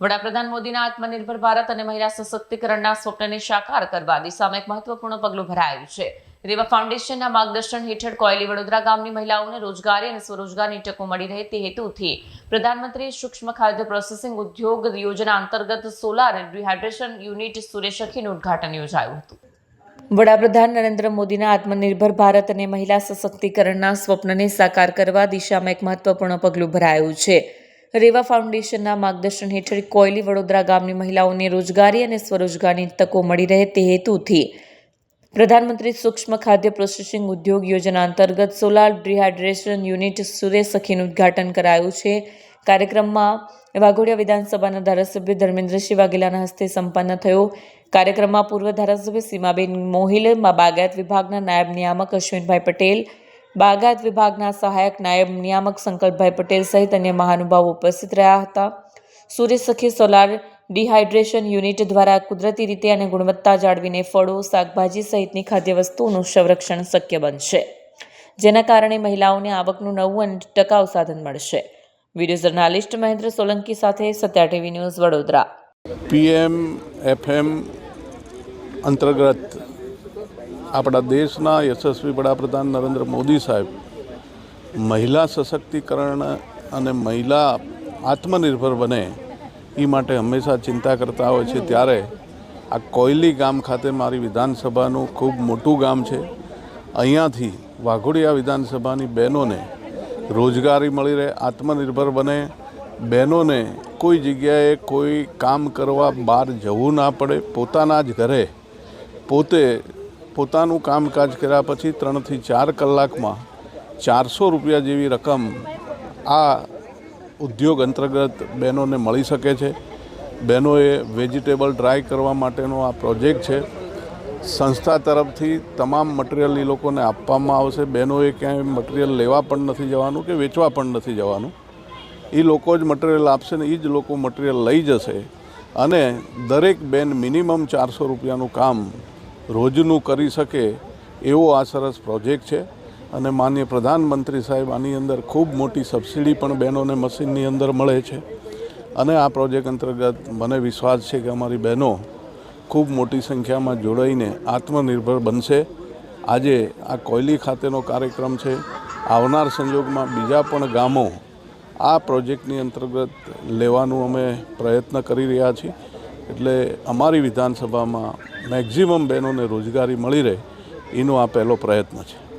વડાપ્રધાન મોદીના આત્મનિર્ભર ભારત અને મહિલા સશક્તિકરણના સ્વપ્નને સાકાર કરવા દિશામાં એક મહત્વપૂર્ણ પગલું ભરાયું છે. રેવા ફાઉન્ડેશનના માર્ગદર્શન હેઠળ કોયલી વડોદરા ગામની મહિલાઓને રોજગારી અને સ્વરોજગારની તકો મળી રહે તે હેતુથી પ્રધાનમંત્રી સૂક્ષ્મ ખાદ્ય પ્રોસેસિંગ ઉદ્યોગ યોજના અંતર્ગત સોલાર રિહાઇડ્રેશન યુનિટ સુરેશખીનું ઉદ્ઘાટન યોજાયું હતું. વડાપ્રધાન નરેન્દ્ર મોદીના આત્મનિર્ભર ભારત અને મહિલા સશક્તિકરણના સ્વપ્નને સાકાર કરવા દિશામાં એક મહત્વપૂર્ણ પગલું ભરાયું છે. રેવા ફાઉન્ડેશનના માર્ગદર્શન હેઠળ કોયલી વડોદરા ગામની મહિલાઓને રોજગારી અને સ્વરોજગારની તકો મળી રહે તે હેતુથી પ્રધાનમંત્રી સૂક્ષ્મ ખાદ્ય પ્રોસેસિંગ ઉદ્યોગ યોજના અંતર્ગત સોલાર ડિહાઇડ્રેશન યુનિટ સુરેશ સખીનું ઉદ્ઘાટન કરાયું છે. કાર્યક્રમમાં વાઘોડિયા વિધાનસભાના ધારાસભ્ય ધર્મેન્દ્રસિંહ વાઘેલાના હસ્તે સંપન્ન થયો. કાર્યક્રમમાં પૂર્વ ધારાસભ્ય સીમાબેન મોહિલ, બાગાયત વિભાગના નાયબ નિયામક અશ્વિનભાઈ પટેલ બાગાયત વિભાગના સહાયક નાયબ નિયામક સંકલ્પભાઈ પટેલ સહિત અન્ય મહાનુભાવો ઉપસ્થિત રહ્યા હતા. સૂર્ય સખી સોલાર ડિહાઇડ્રેશન યુનિટ દ્વારા કુદરતી રીતે અને ગુણવત્તા જાળવીને ફળો, શાકભાજી સહિતની ખાદ્ય વસ્તુઓનું સંરક્ષણ શક્ય બનશે, જેના કારણે મહિલાઓને આવકનું નવું અને ટકાઉ સાધન મળશે. વીડિયો જર્નાલિસ્ટ મહેન્દ્ર સોલંકી સાથે Satya TV news Vadodara. PM, FM અંતર્ગત આપણા દેશના યશસ્વી વડાપ્રધાન નરેન્દ્ર મોદી સાહેબ મહિલા સશક્તિકરણ અને મહિલા આત્મનિર્ભર બને એ માટે હંમેશા ચિંતા કરતા હોય છે. ત્યારે આ કોયલી ગામ ખાતે મારી વિધાનસભાનું ખૂબ મોટું ગામ છે. અહીંયાથી વાઘોડિયા વિધાનસભાની બહેનોને રોજગારી મળી રહે, આત્મનિર્ભર બને. બહેનોને કોઈ જગ્યાએ કોઈ કામ કરવા બહાર જવું ના પડે, પોતાના જ ઘરે પોતે પોતાનું કામકાજ કર્યા પછી ત્રણથી ચાર કલાકમાં ચારસો રૂપિયા જેવી રકમ આ ઉદ્યોગ અંતર્ગત બહેનોને મળી શકે છે. બહેનોએ વેજીટેબલ ડ્રાય કરવા માટેનો આ પ્રોજેક્ટ છે. સંસ્થા તરફથી તમામ મટીરિયલ એ લોકોને આપવામાં આવશે. બહેનોએ ક્યાંય મટીરિયલ લેવા પણ નથી જવાનું કે વેચવા પણ નથી જવાનું. એ લોકો જ મટીરિયલ આપશે ને એ જ લોકો મટીરિયલ લઈ જશે. અને દરેક બેન મિનિમમ ચારસો રૂપિયાનું કામ રોજનું કરી શકે એવો આ સરસ પ્રોજેક્ટ છે. અને માન્ય પ્રધાનમંત્રી સાહેબ આની અંદર ખૂબ મોટી સબસિડી પણ બહેનોને મશીનની અંદર મળે છે. અને આ પ્રોજેક્ટ અંતર્ગત મને વિશ્વાસ છે કે અમારી બહેનો ખૂબ મોટી સંખ્યામાં જોડાઈને આત્મનિર્ભર બનશે. આજે આ કોયલી ખાતેનો કાર્યક્રમ છે. આવનાર સંજોગમાં બીજા પણ ગામો આ પ્રોજેક્ટની અંતર્ગત લેવાનું અમે પ્રયત્ન કરી રહ્યા છીએ. એટલે અમારી વિધાનસભામાં મેક્ઝિમમ બહેનોને રોજગારી મળી રહે એનો આ પહેલો પ્રયત્ન છે.